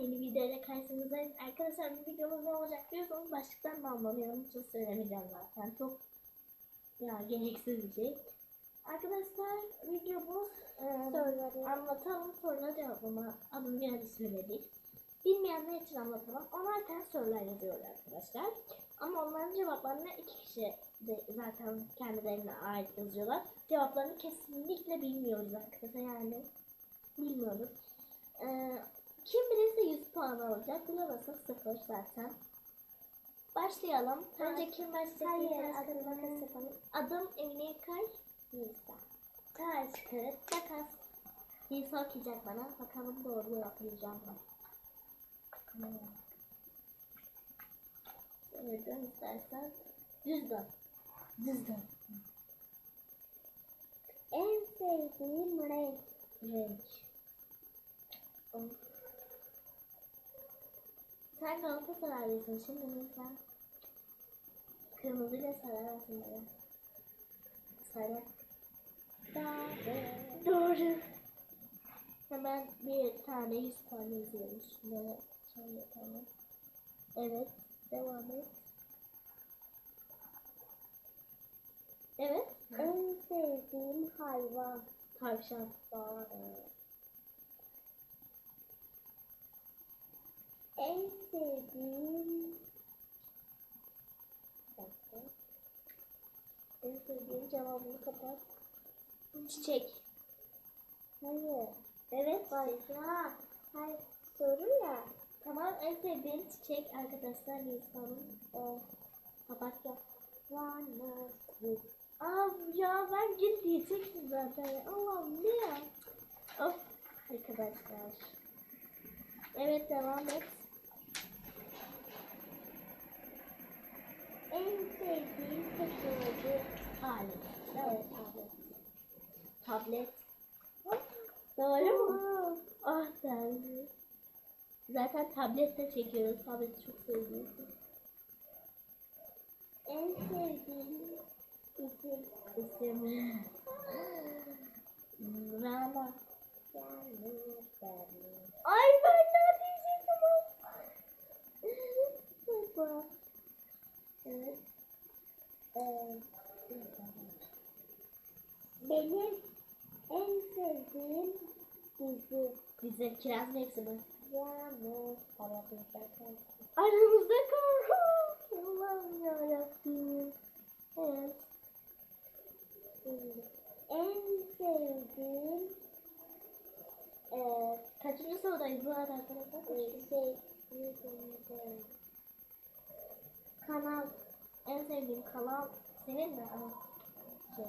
yeni videoyla karşınızdayım. Arkadaşlar bu videomuz ne olacak diyorsanız başlıktan da anlamıyorum. Hiç söylemeyeceğim zaten. Çok ya gereksiz bir şey. Arkadaşlar videomuz e, Soruları. anlatalım soruları cevaplama adını yine söyledik. Bilmeyenler için anlatalım. Onlar ters sorular yazıyorlar arkadaşlar. Ama onların cevaplarını iki kişi de zaten kendilerine ait yazıyorlar. Cevaplarını kesinlikle bilmiyoruz arkadaşlar yani. Bilmiyoruz. Ee, kim bilirse 100 puan alacak. Bilemezsek 0 zaten. Başlayalım. Önce kim başlayacak? Hayır, adım makas makas. yapalım. Adım Emine Kay. Nisa. Taş, kağıt, makas. Nisa okuyacak bana. Bakalım doğru mu okuyacağım mı? Evet, dön istersen. Düz dön. Düz dön. En sevdiğim renk. Renk. Of. Sen Galatasaraylısın şimdi Nisa. Kırmızıyla sararsın bana. Sarı. Doğru. Hemen bir tane yüz puan yazıyoruz. Şunları şöyle yapalım. Evet. Devam et. Evet. En sevdiğim hayvan. Tavşan. Doğru. En sevdiğim. En sevdiğim cevabını kapat. Çiçek. Hayır. Evet. Başka. Hayır. Soru ya. Tamam en sevdiğim çiçek arkadaşlar Nisan'ın o papatya. Bana. Aa ya ben gül diyecektim zaten. Allah'ım ne ya? Of arkadaşlar. Evet devam et. En sevdiğim teknoloji. Alet. Evet abi. Tablet. Doğru mu? Ah tanrım. Zaten tabletle çekiyoruz. Tableti çok seviyorum. En sevdiğim isim. İsim. Rana. Ay ben ne diyecektim? Baba. Evet. Ee, benim en sevdiğim dizi Bize kiraz mevsimi. Yağmur Aramızda kalsın. Aramızda korku. Allah'ım yarabbim. Evet. En sevdiğim e, Kaçıncı sorudayız bu arada arkadaşlar? e, şey kanal En sevdiğim kanal senin mi? Ama şey.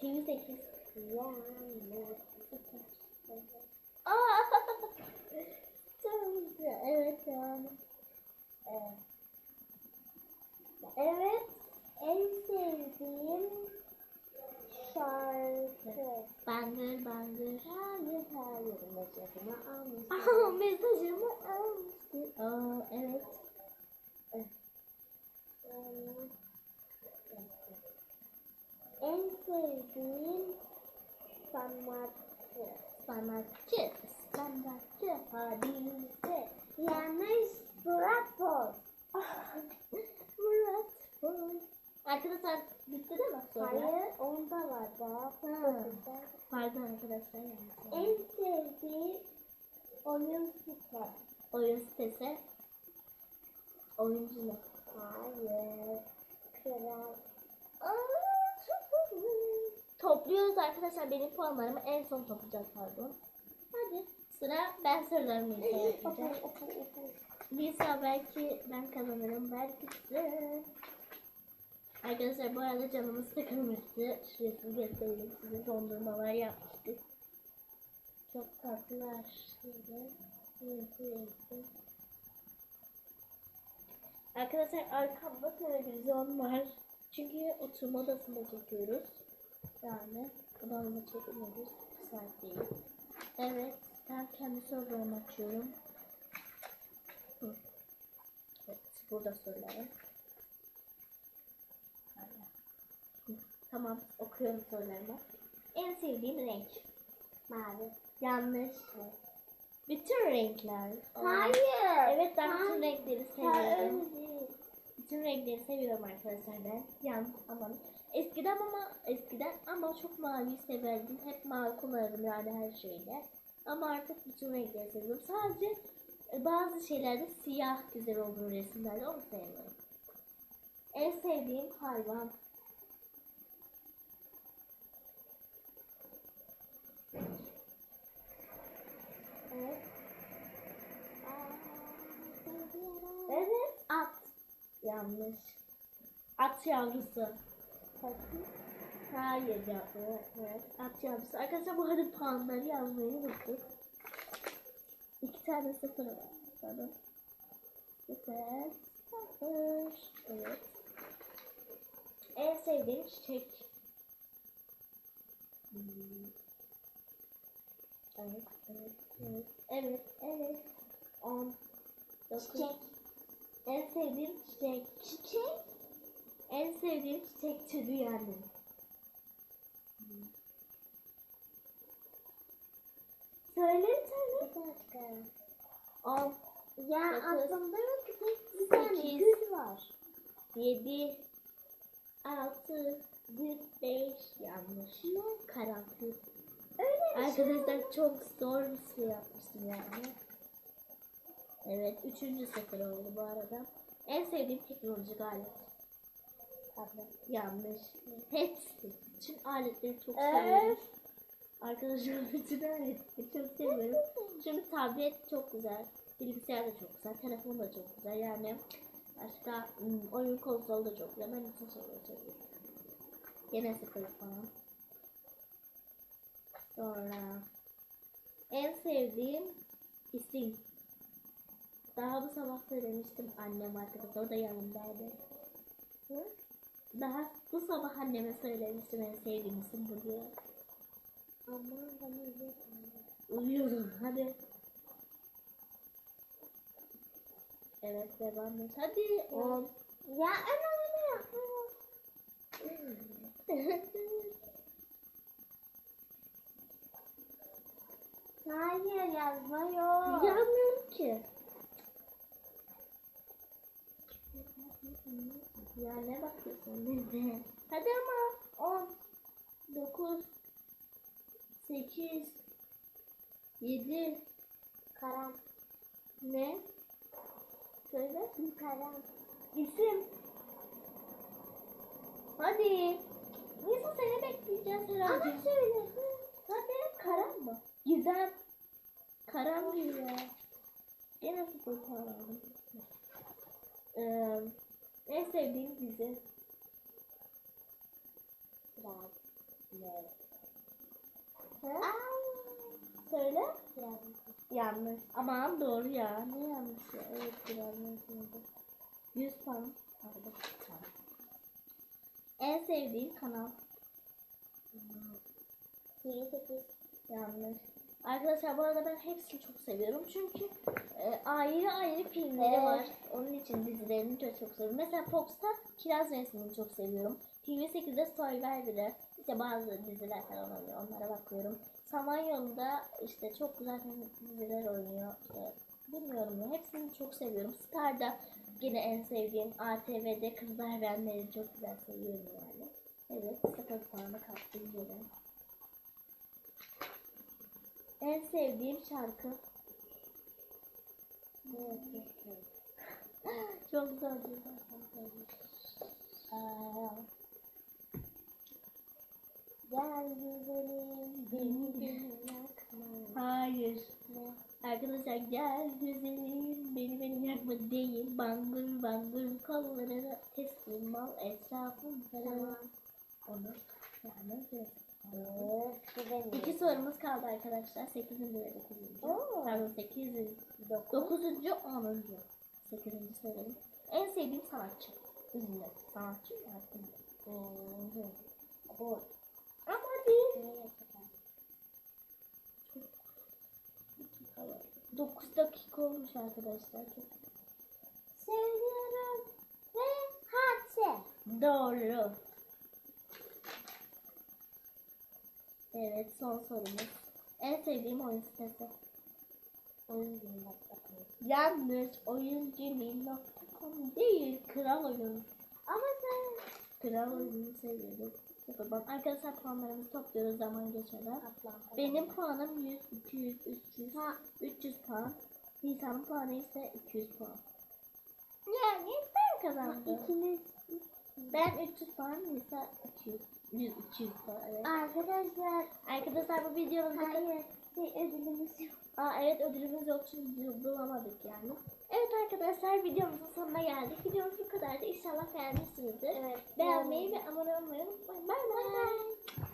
TV8. Yağmur Aa! Çok güzel. Evet devam et. e, evet en sevdiğim şarkı Bangır bangır. Hayır hayır mesajımı almış. Aa mesajımı almıştı. Aa evet. En sevdiğim sanatçı. Sanatçı. Sanatçı. Hadise. Yanlış Murat Boz. Murat Boz. Arkadaşlar bitti değil mi? Hayır onda var daha. Ha. Pardon arkadaşlar. yani. En sevdiğim oyun site. Oyun sitesi. Oyunculuk. Hayır. Kral. Topluyoruz arkadaşlar benim puanlarımı en son toplayacağız pardon. Hadi sıra ben sorularımı yapacağım. Oku oku oku. Nisa belki ben kazanırım belki de. Arkadaşlar bu arada canımız sıkılmıştı. Şurasını göstereyim size dondurmalar yapmıştık. Çok tatlılar. Şöyle. Şöyle, şöyle. Arkadaşlar arkamda televizyon var. Çünkü oturma odasında çekiyoruz. Yani odamda çekmiyoruz. Saat değil. Evet. Ben kendi sorularımı açıyorum. Evet. Burada sorularım. Tamam. Okuyorum sorularımı. En sevdiğim renk. Mavi. Yanlış. Bütün renkler. Hayır. Evet ben bütün renkleri seviyorum. Bütün renkleri seviyorum arkadaşlar ben. Yan aman. Eskiden ama eskiden ama çok mavi severdim. Hep mavi kullanırdım yani her şeyde. Ama artık bütün renkleri seviyorum. Sadece e, bazı şeylerde siyah güzel olduğu resimlerde onu sevmiyorum. En sevdiğim hayvan. Evet. Evet. At. Yanlış. At yavrusu. Bakın. Hayır. Evet. At yavrusu. Arkadaşlar bu arada puanları yazmayı unuttuk. İki tane sıfır var. Pardon. Sıfır. Sıfır. Evet. En sevdiğim çiçek. Hmm. Evet, evet, evet, evet, evet. On. Dokuz. Çiçek. En sevdiğim çiçek. Çiçek. En sevdiğim çiçek türü yani. Söyle söyle. On, Ya Dokuz. aklımda yok ki tek bir tane gül var. yedi, altı, dört, beş. Yanlış. Ne? Karanfil. Öyle şey. Arkadaşlar çok zor bir şey yapmıştım yani. Evet, üçüncü sefer oldu bu arada. En sevdiğim teknolojik alet. Tablet. Yanlış. Hepsi. Bütün aletleri çok seviyorum. Arkadaşlar bütün aletleri çok seviyorum. Şimdi tablet çok güzel. Bilgisayar da çok güzel. Telefon da çok güzel. Yani başka hmm, oyun konsolu da çok güzel. Ben bütün şeyleri seviyorum. Yine sıfır falan. Sonra en sevdiğim isim. Daha bu sabah söylemiştim annem arkadaşlar. O da yanımdaydı. Hı? Daha bu sabah anneme söylemiştim en sevdiğim isim bu diye. Ama ben izledim. Uyuyordum hadi. Evet devam et. Hadi. On. Ya ana ana. Hayır yazma yok. Yazmıyorum ki. Ya ne bakıyorsun? Hadi ama. On. Dokuz. Sekiz. Yedi. Karan. Ne? Söyle. Karan. İsim. Hadi. Nisa seni bekleyeceğiz herhalde. Ama söyle. Hadi Karan mı? Gizem. Karan değil ya. Gene sıfır puan aldım. En sevdiğim dizi. Biraz. Ne? Ha? Söyle. Biraz. Yanlış. Aman doğru ya. Ne yanlış ya. Evet biraz yanlış. 100 puan. Pardon. En sevdiğim kanal. Yedi sekiz. Yanlış. Arkadaşlar bu arada ben hepsini çok seviyorum. Çünkü e, ayrı ayrı filmleri Evet. var. Onun için dizilerini çok çok seviyorum. Mesela Fox'ta Kiraz Mevsimi'ni çok seviyorum. TV8'de Survivor'ı. İşte bazı diziler falan oluyor. Onlara bakıyorum. Samanyolu'da işte çok güzel diziler oynuyor. İşte bilmiyorum ya. Hepsini çok seviyorum. Star'da yine en sevdiğim ATV'de Kızlar Benleri çok güzel seviyorum yani. Evet. Puanı kaptım yine. En sevdiğim şarkı. Çok zor. Aa. Gel güzelim beni yakma. Hayır. Ne? Arkadaşlar gel güzelim beni beni yakma değil. Bangır bangır kollarına teslim ol etrafım Tamam. Onu yani. İki sorumuz kaldı arkadaşlar. 8. ve 9. Oo. Pardon 8. Dokuz. 9. 10. 8. söyledim. En sevdiğim sanatçı. Ünlü. Sanatçı mı? Ünlü. Ama değil. 9 dakika olmuş arkadaşlar. Çok Seviyorum ve hadise. Doğru. Evet son sorumuz. En sevdiğim oyun sitesi. Oyun günü bakalım. Yanlış oyuncunil.com değil. Kral oyun. Ama sen Kral oyununu seviyorum. Yapalım. Arkadaşlar puanlarımızı topluyoruz zaman atla. Benim puanım 100, 200, 300, ha, 300 puan. Nisan'ın puanı ise 200 puan. Yani ben kazandım. İkimiz Ben 300 puan, Nisa 200. 100, 200 puan evet. arkadaşlar Arkadaşlar bu videomuzda... hayır bir ödülümüz yok. Aa, evet ödülümüz yok çünkü bulamadık yani. Evet arkadaşlar videomuzun sonuna geldik. Videomuz bu kadardı. İnşallah beğenmişsinizdir. Evet. Beğenmeyi ve abone olmayı unutmayın. Bay bay.